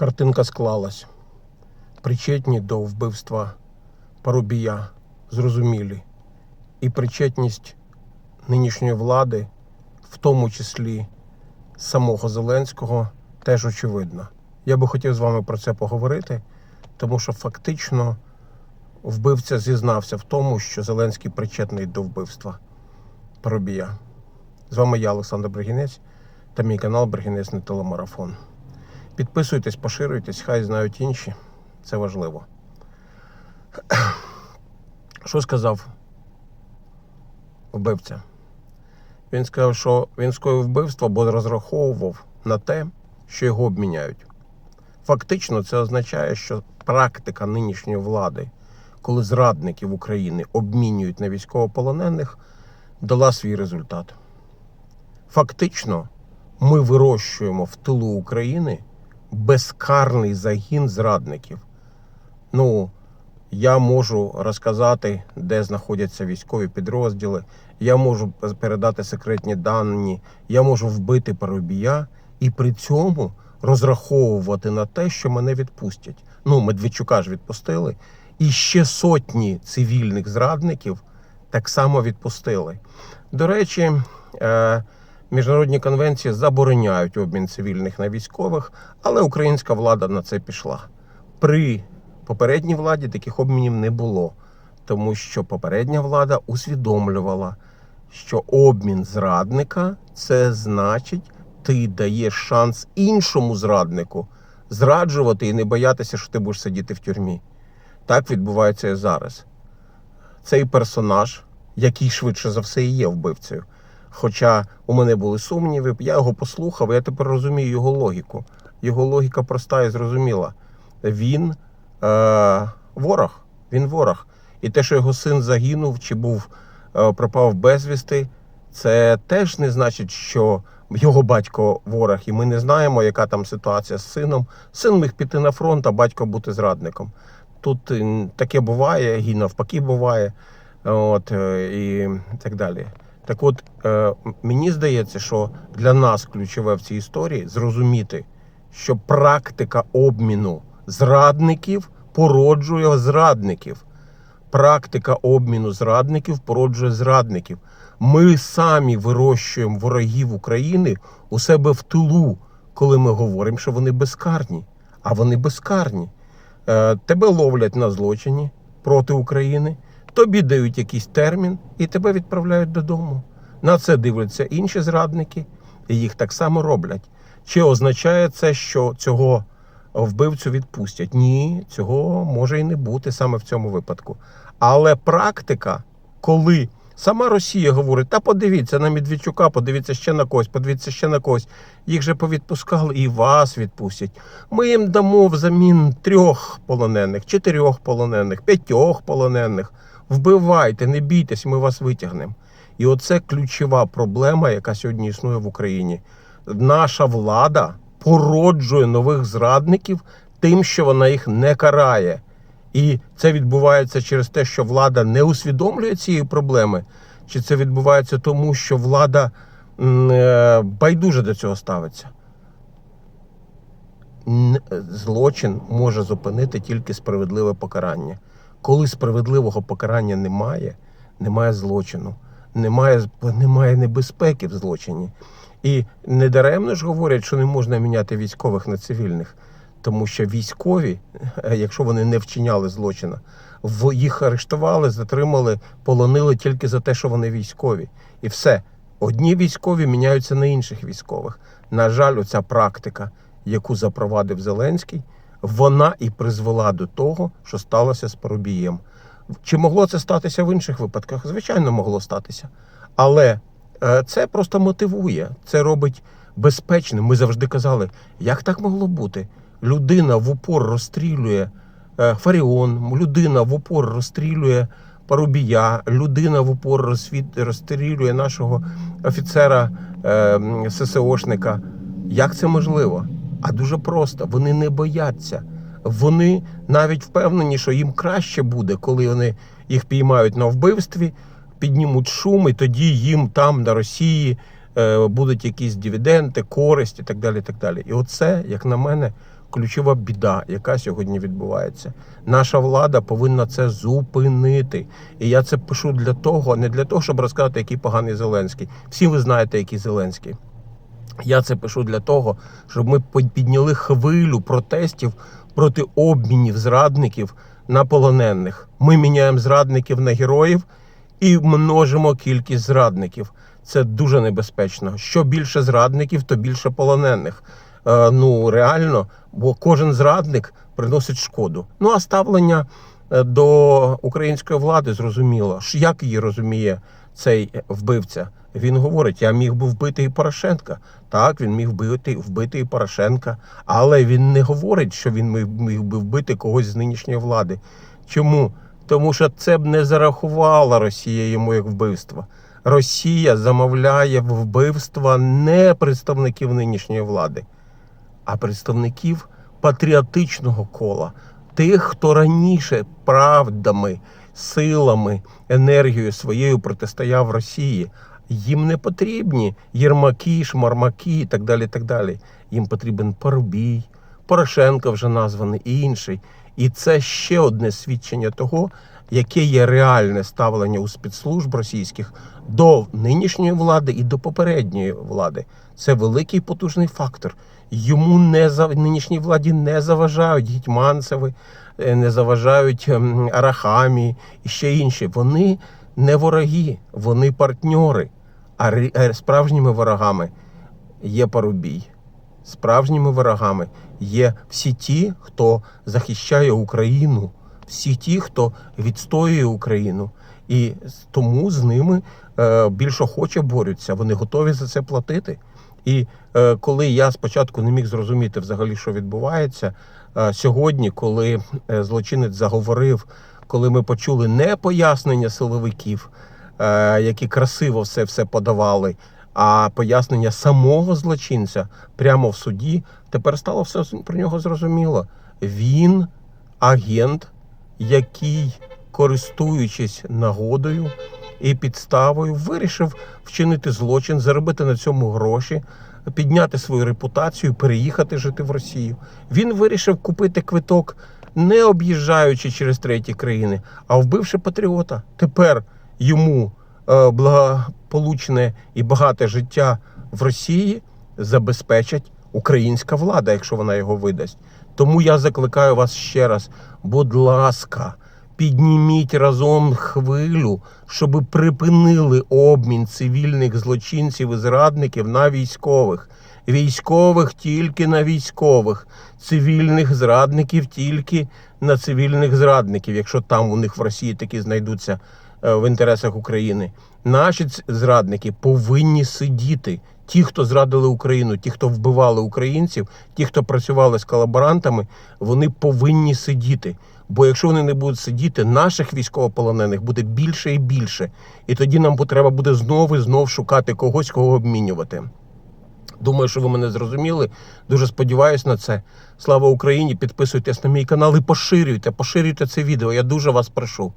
Картинка склалась. Причетні до вбивства Парубія зрозумілі. І причетність нинішньої влади, в тому числі самого Зеленського, теж очевидна. Я би хотів з вами про це поговорити, тому що фактично вбивця зізнався в тому, що Зеленський причетний до вбивства Парубія. З вами я, Олександр Бригінець, та мій канал Бригінець не телемарафон. Підписуйтесь, поширюйтесь, хай знають інші. Це важливо. Що сказав вбивця? Він сказав, що він скоїв вбивство, бо розраховував на те, що його обміняють. Фактично, це означає, що практика нинішньої влади, коли зрадників України обмінюють на військовополонених, дала свій результат. Фактично, ми вирощуємо в тилу України безкарний загін зрадників. Ну, я можу розказати, де знаходяться військові підрозділи, я можу передати секретні дані, я можу вбити парубія і при цьому розраховувати на те, що мене відпустять. Ну, Медведчука ж відпустили, і ще сотні цивільних зрадників так само відпустили. До речі, е, міжнародні конвенції забороняють обмін цивільних на військових, але українська влада на це пішла. При попередній владі таких обмінів не було, тому що попередня влада усвідомлювала, що обмін зрадника це значить, ти даєш шанс іншому зраднику зраджувати і не боятися, що ти будеш сидіти в тюрмі. Так відбувається і зараз. Цей персонаж, який швидше за все і є вбивцею. Хоча у мене були сумніви, я його послухав, я тепер розумію його логіку. Його логіка проста і зрозуміла. Він е, ворог. Він ворог. І те, що його син загинув чи був е, пропав безвісти, це теж не значить, що його батько ворог, і ми не знаємо, яка там ситуація з сином. Син міг піти на фронт, а батько бути зрадником. Тут таке буває, і навпаки буває, от, е, і так далі. Так от, е, мені здається, що для нас ключове в цій історії зрозуміти, що практика обміну зрадників породжує зрадників. Практика обміну зрадників породжує зрадників. Ми самі вирощуємо ворогів України у себе в тилу, коли ми говоримо, що вони безкарні. А вони безкарні. Е, Тебе ловлять на злочині проти України, тобі дають якийсь термін і тебе відправляють додому. На це дивляться інші зрадники, і їх так само роблять. Чи означає це, що цього вбивцю відпустять? Ні, цього може і не бути саме в цьому випадку. Але практика, коли сама Росія говорить: та подивіться на Медведчука, подивіться ще на когось, подивіться ще на когось. Їх же повідпускали і вас відпустять. Ми їм дамо взамін трьох полонених, чотирьох полонених, п'ятьох полонених. Вбивайте, не бійтесь, ми вас витягнемо. І оце ключова проблема, яка сьогодні існує в Україні. Наша влада породжує нових зрадників тим, що вона їх не карає. І це відбувається через те, що влада не усвідомлює цієї проблеми, чи це відбувається тому, що влада е, байдуже до цього ставиться. Злочин може зупинити тільки справедливе покарання. Коли справедливого покарання немає, немає злочину, немає, немає небезпеки в злочині. І недаремно ж говорять, що не можна міняти військових на цивільних, тому що військові, е, якщо вони не вчиняли злочина, їх арештували, затримали, полонили тільки за те, що вони військові. І все. Одні військові міняються на інших військових. На жаль, оця практика, яку запровадив Зеленський, вона і призвела до того, що сталося з Парубієм. Чи могло це статися в інших випадках? Звичайно, могло статися. Але е, це просто мотивує, це робить безпечним. Ми завжди казали, як так могло бути? Людина в упор розстрілює е, Фаріон, людина в упор розстрілює Парубія, людина в упор розстрілює нашого офіцера е, ССОшника. Як це можливо? А дуже просто. Вони не бояться. Вони навіть впевнені, що їм краще буде, коли вони їх піймають на вбивстві, піднімуть шум, і тоді їм там на Росії е, будуть якісь дивіденди, користь і так далі. І так далі. І оце, як на мене, ключова біда, яка сьогодні відбувається. Наша влада повинна це зупинити. І я це пишу для того, не для того, щоб розказати, який поганий Зеленський. Всі ви знаєте, який Зеленський. Я це пишу для того, щоб ми підняли хвилю протестів проти обмінів зрадників на полонених. Ми міняємо зрадників на героїв і множимо кількість зрадників. Це дуже небезпечно. Що більше зрадників, то більше полонених. Е, ну реально, бо кожен зрадник приносить шкоду. Ну а ставлення е, до української влади зрозуміло. Як її розуміє цей вбивця? Він говорить: я міг би вбити і Порошенка. Так, він міг вбити, вбити і Порошенка, але він не говорить, що він міг, би вбити когось з нинішньої влади. Чому? Тому що це б не зарахувала Росія йому як вбивство. Росія замовляє вбивства не представників нинішньої влади, а представників патріотичного кола, тих, хто раніше правдами, силами, енергією своєю протистояв Росії. Їм не потрібні єрмаки, шмармаки і так далі. так далі. Їм потрібен Парубій, Порошенко вже названий і інший. І це ще одне свідчення того, яке є реальне ставлення у спецслужб російських до нинішньої влади і до попередньої влади. Це великий потужний фактор. Йому не за нинішній владі не заважають гетьманцеви, е, не заважають ем, Арахамі і ще інші. Вони не вороги, вони партньори. А е, справжніми ворогами є Парубій. Справжніми ворогами є всі ті, хто захищає Україну, всі ті, хто відстоює Україну. І тому з ними е, більш охоче борються. Вони готові за це платити. І е, коли я спочатку не міг зрозуміти взагалі, що відбувається, е, сьогодні, коли е, злочинець заговорив, коли ми почули не пояснення силовиків, е, які красиво все, все подавали, а пояснення самого злочинця прямо в суді, тепер стало все про нього зрозуміло. Він агент, який, користуючись нагодою і підставою, вирішив вчинити злочин, заробити на цьому гроші, підняти свою репутацію, переїхати жити в Росію. Він вирішив купити квиток, не об'їжджаючи через треті країни, а вбивши патріота. Тепер йому е, благополучне і багате життя в Росії забезпечить українська влада, якщо вона його видасть. Тому я закликаю вас ще раз, будь ласка, підніміть разом хвилю, щоб припинили обмін цивільних злочинців і зрадників на військових. Військових тільки на військових, цивільних зрадників тільки на цивільних зрадників, якщо там у них в Росії такі знайдуться е, в інтересах України. Наші зрадники повинні сидіти. Ті, хто зрадили Україну, ті, хто вбивали українців, ті, хто працювали з колаборантами, вони повинні сидіти. Бо якщо вони не будуть сидіти, наших військовополонених буде більше і більше. І тоді нам треба буде знову і знов шукати когось, кого обмінювати. Думаю, що ви мене зрозуміли. Дуже сподіваюся на це. Слава Україні! Підписуйтесь на мій канал і поширюйте, поширюйте це відео. Я дуже вас прошу.